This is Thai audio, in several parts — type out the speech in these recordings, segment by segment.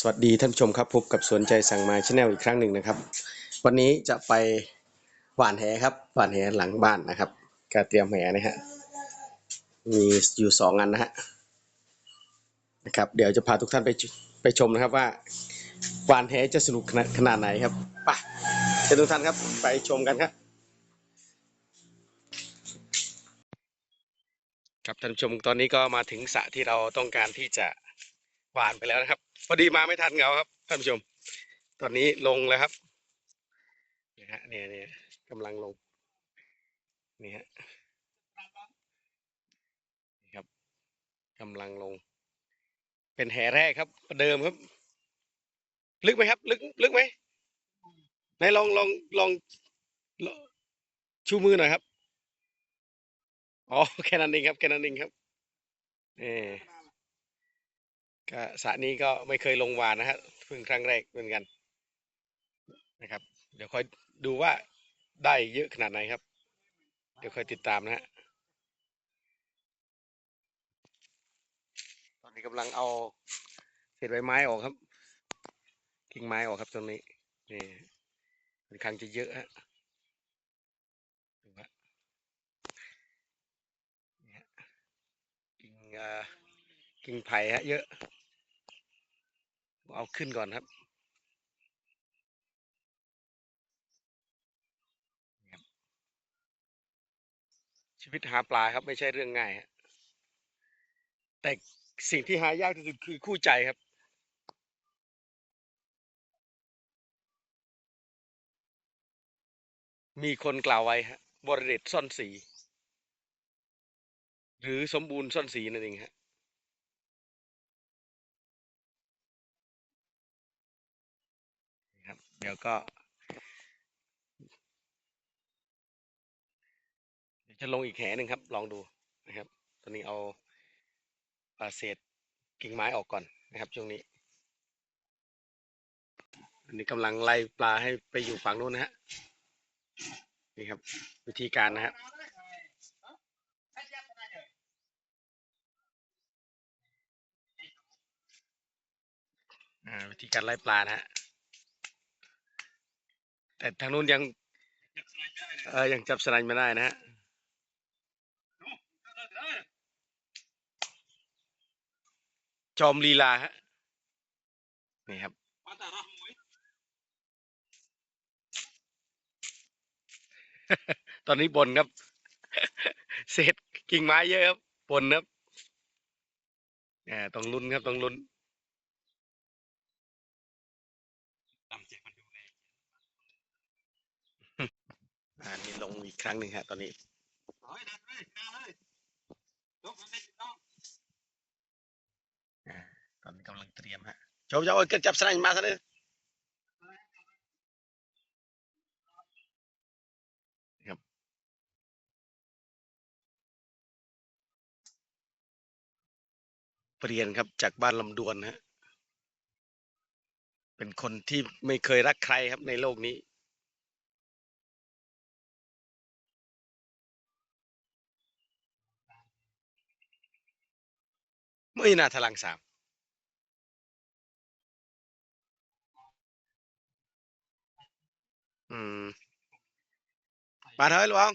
สวัสดีท่านผู้ชมครับพบกับสวนใจสั่งมาชแนลอีกครั้งหนึ่งนะครับ วันนี้จะไปหว่านแหครับหว่านแหหลังบ้านนะครับก็เตรียมแหนะฮะมีอยู่สองอันนะฮะนะครับ เดี๋ยวจะพาทุกท่านไปไปชมนะครับว่าหว่านแหจะสนุกขนาดขนาดไหนครับไปเชิญทุกท่านครับไปชมกันครับ ครับท่านผู้ชมตอนนี้ก็มาถึงสระที่เราต้องการที่จะ หวานไปแล้วนะครับ พอดีมาไม่ทันเขาครับท่านผู้ชม ตอนนี้ลงแล้วครับนี่ฮะเนี่ยเนี่ยกำลังลงนี่ฮะนี่ครับกำลังลง เป็นแห่แรกครับประเดิมครับ ลึกไหมครับ ลึก ลึกไหมไหนลองลองลองชูมือหน่อยครับอ๋อแค่นั้นเองครับแค่นั้นเองครับเออ ก็สระนี้ก็ไม่เคยลงวานนะฮะเพิ่งครั้งแรกเหมือนกันนะครับ เดี๋ยวคอยดูว่าได้เยอะขนาดไหนครับ เดี๋ยวคอยติดตามนะฮะตอนนี้กำลังเอาเศษใบไม้ออกครับ กิ่งไม้ออกครับตรงนี้นี่ค่อนข้างจะเยอะฮะดูฮะนี่ฮะกิ่งอ่อกิ่งไผ่ฮะเยอะ เอาขึ้นก่อนครับชีวิตหาปลาครับไม่ใช่เรื่องง่ายฮะแต่สิ่งที่หายากที่สุดคือคู่ใจครับ มีคนกล่าวไว้ฮะบริเดชซ่อนสี หรือสมบูรณ์ซ่อนสีนั่นเองฮะ เดี๋ยวก็จะลงอีกแหหนึ่งครับ ลองดูนะครับ ตอนนี้เอาปลาเศษกิ่งไม้ออกก่อนนะครับช่วงนี้ อันนี้กำลังไล่ปลาให้ไปอยู่ฝั่งนู้นนะฮะ นี่ครับ วิธีการนะฮะอ่าวิธีการไล่ปลานะฮะ แต่ทางนู้นยังเออยังจับสไลด์ไม่ได้นะฮะจอมลีลาฮะนี่ครับ ตอนนี้บนครับ เศษกิ่งไม้เยอะครับบนครับอ่าต้องลุ้นครับต้องลุ้น อ่านี่ลงอีกครั้งหนึ่งฮะตอนนี้อ่าตอนนี้กำลังเตรียมฮะโจมจะเอาเกิดจับสนามมาซะเลยครับเปลี่ยนครับจากบ้านลำดวนฮะเป็นคนที่ไม่เคยรักใครครับในโลกนี้ ไม่น่าทะลังสามอืมมาเถอะหลวง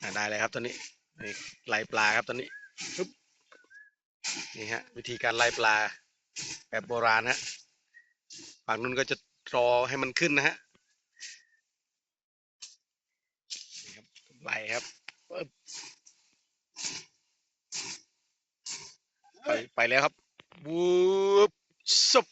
อ่าได้เลยครับตัวนี้นี่ไล่ปลาครับตัวนี้ปึ๊บนี่ฮะวิธีการไล่ปลาแบบโบราณฮะฝั่งนู้นก็จะรอให้มันขึ้นนะฮะนี่ครับไล่ครับ ไปไปแล้วครับวูบซุบ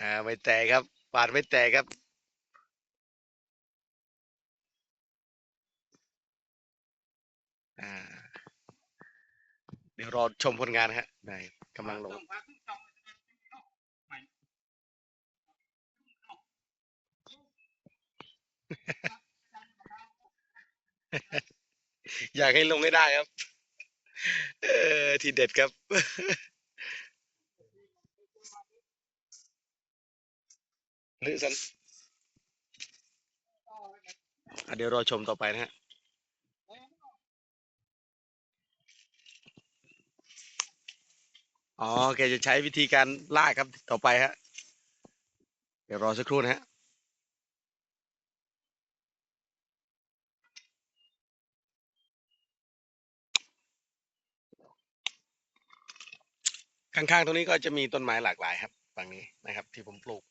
อ่าไม่แตกครับ ปาดไม่แตกครับเดี๋ยวรอชมผลงานฮะได้กำลังลง อยากให้ลงให้ได้ครับ เออทีเด็ดครับ หรือสันเดี๋ยวรอชมต่อไปนะฮะอ๋อแกจะใช้วิธีการล่าครับต่อไปฮะ เดี๋ยวรอสักครู่นะฮะ ข้างๆตรงนี้ก็จะมีต้นไม้หลากหลายครับฝั่งนี้นะครับ ที่ผมปลูก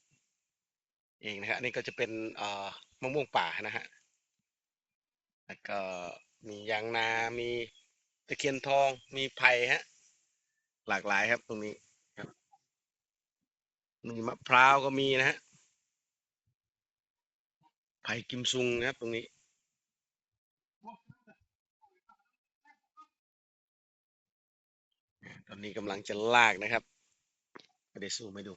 เองนะฮะอันนี้ก็จะเป็นมะม่วงป่านะฮะแล้วก็มียางนา มีตะเคียนทอง มีไผ่ฮะ หลากหลายครับตรงนี้ครับมีมะพร้าวก็มีนะฮะไผ่กิมซุงนะครับตรงนี้ ตอนนี้กำลังจะลากนะครับไม่ได้สู้ไม่ดู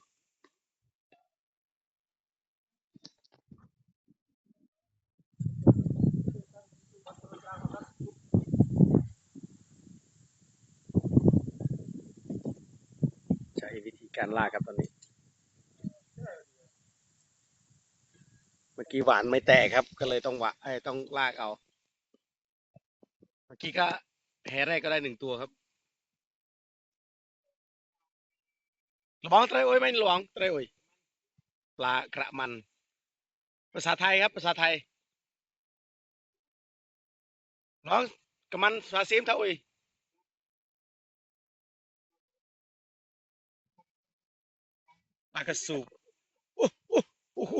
ใช้วิธีการลากครับตอนนี้ เมื่อกี้หวานไม่แตกครับ ก็เลยต้องหวะต้องลากเอา เมื่อกี้ก็แฮแรกก็ได้หนึ่งตัวครับ ระวังไตรโอ้ยไม่ระวังไตรโอ้ยปลากระมัน ภาษาไทยครับ ภาษาไทยร้องกระมันภาษาเสียมเท่าโอ้ยปลากระสูบโอ้โหโอ้โห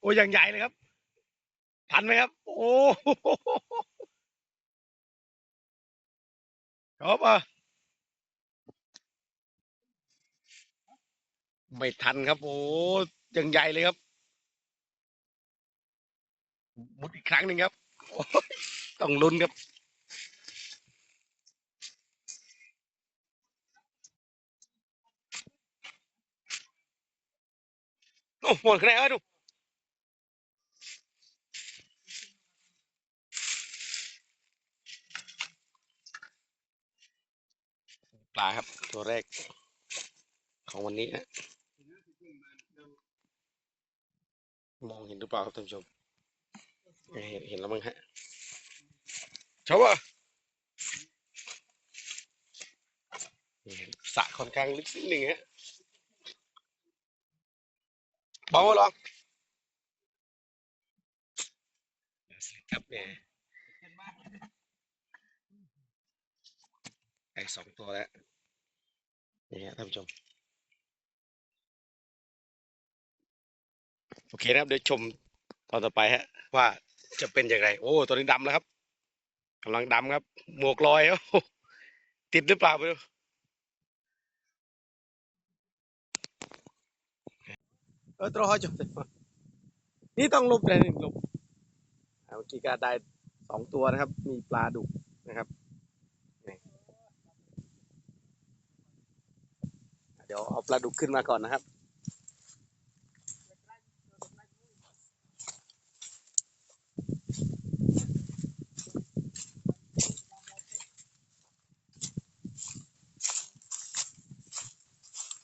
โอ้ยอย่างใหญ่เลยครับ ทันไหมครับ โอ้โหครับอะ ไม่ทันครับ โอ้ยังใหญ่เลยครับ มุดอีกครั้งหนึ่งครับต้องลุ้นครับโอ้หมดคะแนนเอ้ยดูปลาครับ ตัวแรกของวันนี้นะ มองเห็นหรือเปล่าครับท่านผู้ชมเห็นเห็นแล้วมั้งฮะชอบอะนี่สระค่อนข้างลึกนิดหนึ่งฮะบองมาลองครับเนี่ยไอ้สองตัวแล้วนี่ฮะท่านผู้ชม โอเคนะครับเดี๋ยวชมตอนต่อไปฮะ ว่าจะเป็นอย่างไร โอ้ตัวนี้ดำแล้วครับกำลังดำครับ หมวกลอยครับติดหรือเปล่าไม่รู้เออตรอจบนี่ต้องลบเลยหนี่ลบเมื่อกี้ก็ได้สองตัวนะครับ มีปลาดุกนะครับเดี๋ยวเอาปลาดุกขึ้นมาก่อนนะครับ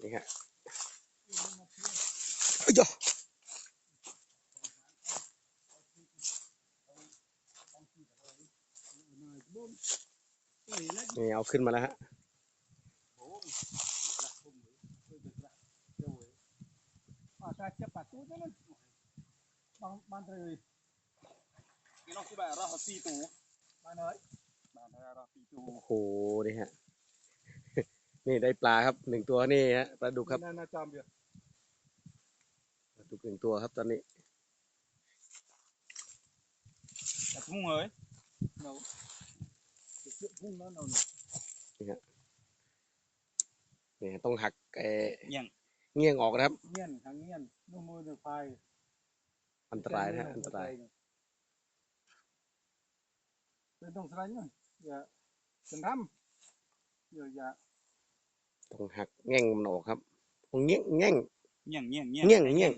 นี่ฮะเอ้ย จ้ะนี่เอาขึ้นมาแล้วฮะโอ้โหนี่ฮะ นี่ได้ปลาครับหนึ่งตัวนี่ฮะปลาดุกครับ Mana cam dia. ปลา ดุกหนึ่งตัวครับตอนนี้ Tak semua oi. No. Sikit pun no no. นี่ต้องหักเออ Yang เงี้ยงออกนะครับ ngian, hang ngian. No mo no pai. อันตรายนะฮะอันตราย Tentang seranya. Ya. Senram. Ya ya. ต้องหักแง่งมันออกครับต้องเงี้ยงแง่ง Ngian ngian เงี้ยง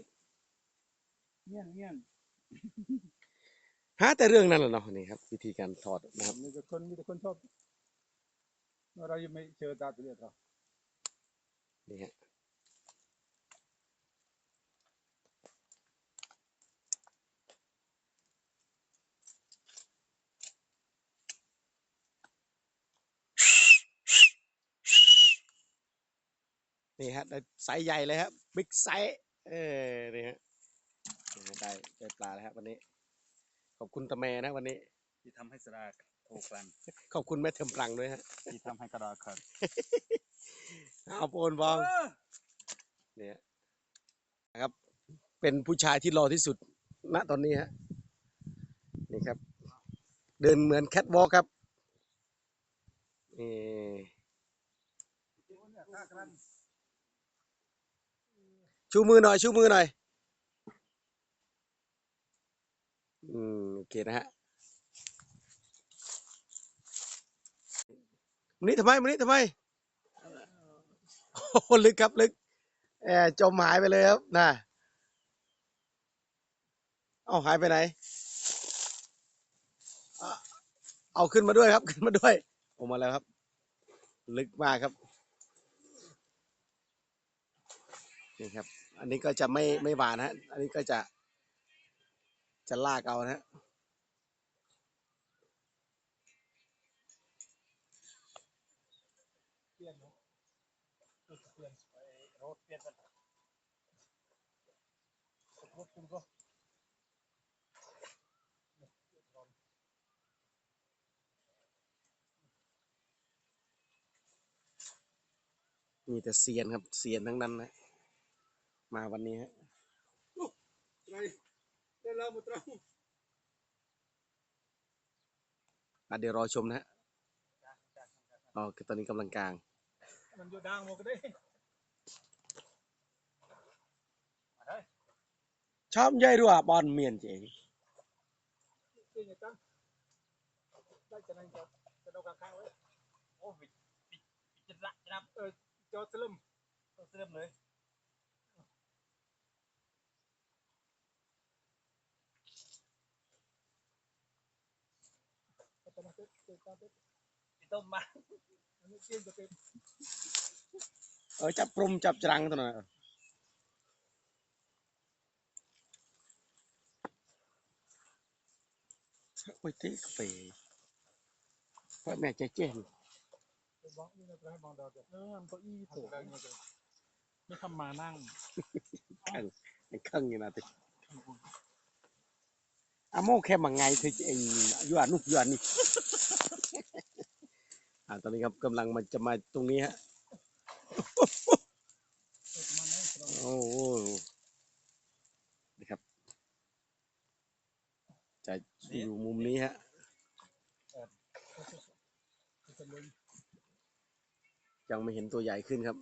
เงี้ยง Ngian ngian. หาแต่เรื่องนั้นแหละเนาะนี่ครับ วิธีการถอดนะครับมีแต่คนมีแต่คนชอบเรายังไม่เจอตาตัวเดียวหรอนี่ฮะนี่ฮะได้ไซส์ใหญ่เลยครับบิ๊กไซส์เออนี่ฮะนี่ฮะ ได้ได้ปลาแล้วครับวันนี้ ขอบคุณตะแมนะวันนี้ ที่ทำให้สระโทกลันขอบคุณแม่เทิมปรังด้วยฮะที่ทำให้กระดาษขาดเอาโปนบองเนี่ยนะครับ เป็นผู้ชายที่รอที่สุดณตอนนี้ฮะนี่ครับ เดินเหมือนแคทวอล์กครับนี่ชูมือหน่อย ชูมือหน่อย อืมโอ เคนะฮะมันนี้ทำไมมันนี้ทำไมโอ้ลึกครับลึกแอจมหายไปเลยครับน่ะเอาหายไปไหน เอาขึ้นมาด้วยครับขึ้นมาด้วยออกมาแล้วครับ ลึกมากครับนี่ครับ อันนี้ก็จะไม่ไม่หวานฮะ อันนี้ก็จะจะลากเอานะฮะ เปลี่ยนเนาะเปลี่ยนไอ้รถเปลี่ยนกัน รถคุณก็มีแต่เซียนครับเซียนทั้งนั้นนะมาวันนี้ฮะไรเดินแล้วมุตรังอะเดี๋ยวรอชมนะฮะอ๋อตอนนี้กำลังกลาง มันอยู่ดังหมดก็ได้ ชอบใหญ่ด้วยบอลเมียนเจ๋ง จริงจังได้จะนั่งจะจะดูกลางๆไว้โอ้ยจะละจะนับเออจอสลึมจอสลึมเลยต้มมาอันนี้เกี่ยงจะเป็น เออจับปรุมจั อ้ยต๊กเป๋พ่อแม่ใจเจนบ้องนี่นะเด็ดเออมันก็อี้ถูกไม่ทำมานั่งข้างข้างอยู่นะติอะโมแค่มาไงเธอเองยู่อะนุกยู่อะนี่อ่าตอนนี้ครับกำลังมันจะมาตรงนี้ฮะโอ้โหนะครับ จะ อยู่มุมนี้ฮะยังไม่เห็นตัวใหญ่ขึ้นครับ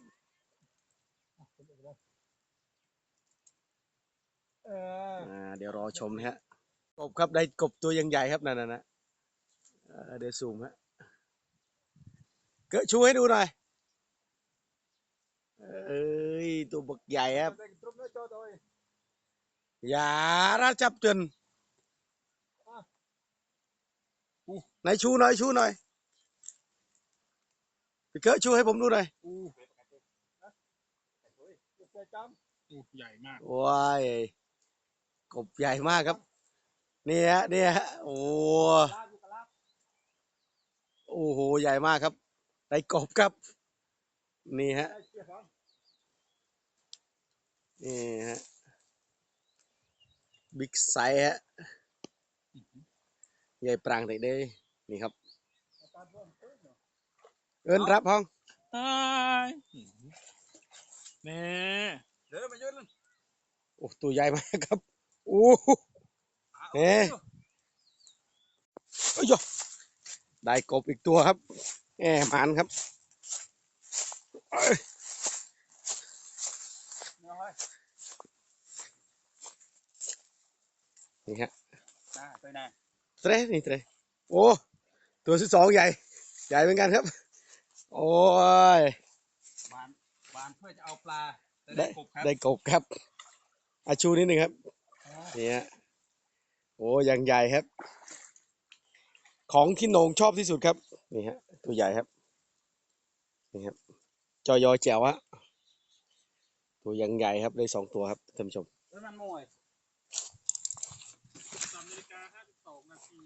เอออ่าเดี๋ยวรอชมนะฮะ กบครับได้กบตัวยังใหญ่ครับนั่นนะนะเเดี๋ยวซูมฮะ เกิดชูให้ดูหน่อย เอ้ยตัวบักใหญ่ครับ อย่าราจับจน ไหนชูหน่อยชูหน่อยพี่เกิดชูให้ผมดูหน่อยอู้ใจจำอู้ใหญ่มากว้ายกบใหญ่มากครับนี่ฮะนี่ฮะโอ้ลาบอยู่กับลาบโอ้โหใหญ่มากครับได้กบครับ นี่ฮะได้เชี่ยฟังนี่ฮะบิ๊กไซส์ฮะ ใหญ่ปรางเด็กเด้ นี่ครับอาการเพิ่มเติมเนาะเอินรับห้องตายเน่เดี๋ยวมายืนเลยโอ้ตัวใหญ่มากครับโอ้เอ๊ะเอ้ยโยได้กบอีกตัวครับแหมหมันครับเอ้ยเอาไว้นี่ฮะอ่าตัวไหนเตรนี่เตรโอ้ ตัวที่สองใหญ่ ใหญ่เหมือนกันครับ โอ้ยบานบานเพื่อจะเอาปลาแต่ได้ได้กบครับได้กบครับอาชูนิดหนึ่งครับอ๋อนี่ฮะโอ้ยังใหญ่ครับ ของที่โหนงชอบที่สุดครับนี่ฮะตัวใหญ่ครับนี่ครับจอยอแจ๋วฮะตัวยังใหญ่ครับได้สองตัวครับท่านผู้ชม แล้วมันมวยสามนาฬิกาห้าสิบสองนาที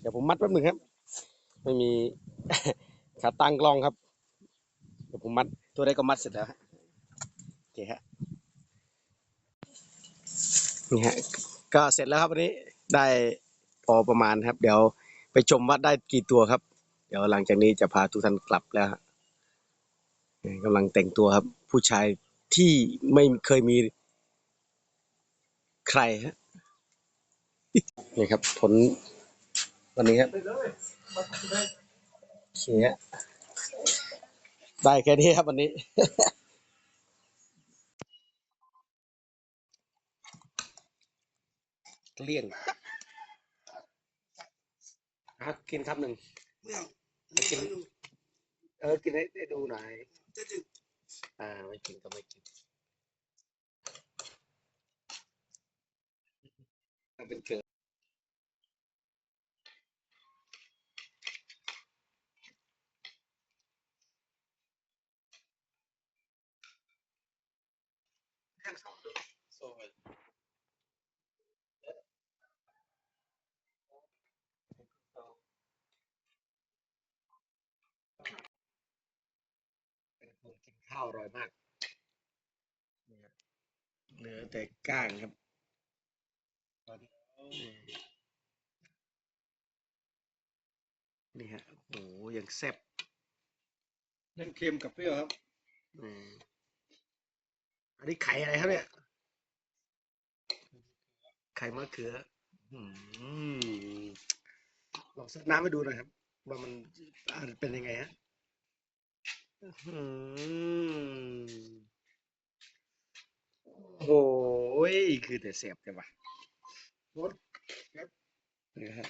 เดี๋ยวผมมัดแป๊บหนึ่งครับ ไม่มีขาตั้งกล้องครับ เดี๋ยวผมมัดตัวได้ก็มัดเสร็จแล้วโอเคฮะนี่ฮะก็เสร็จแล้วครับวันนี้ได้พอประมาณครับ เดี๋ยวไปชมว่าได้กี่ตัวครับ เดี๋ยวหลังจากนี้จะพาทุกท่านกลับแล้วฮะนี่กำลังแต่งตัวครับ ผู้ชายที่ไม่เคยมีใครฮะนี่ครับผล วันนี้ครับไปเลยมาได้โอเคฮะได้แค่นี้ครับวันนี้เกลี้ยงอะกินคำหนึ่งไม่เอาไม่กินเออกินให้ได้ดูหน่อยจะจึงอ่าไม่กินก็ไม่กินเอาเป็นเกิดเข้าวอร่อยมากนี่ครับเหลือแต่ก้างครับนี่ฮะโอ้โหยังแซ่บเล่นเค็มกับเปรี้ยวครับอืมอันนี้ไข่อะไรครับเนี่ย ไข่มะเขืออืมลองซัดน้ำให้ดูหน่อยครับ ว่ามันอ่าเป็นยังไงฮะอื้อหือ โอ้ยคือแต่เสียบจังวะรถนะฮะ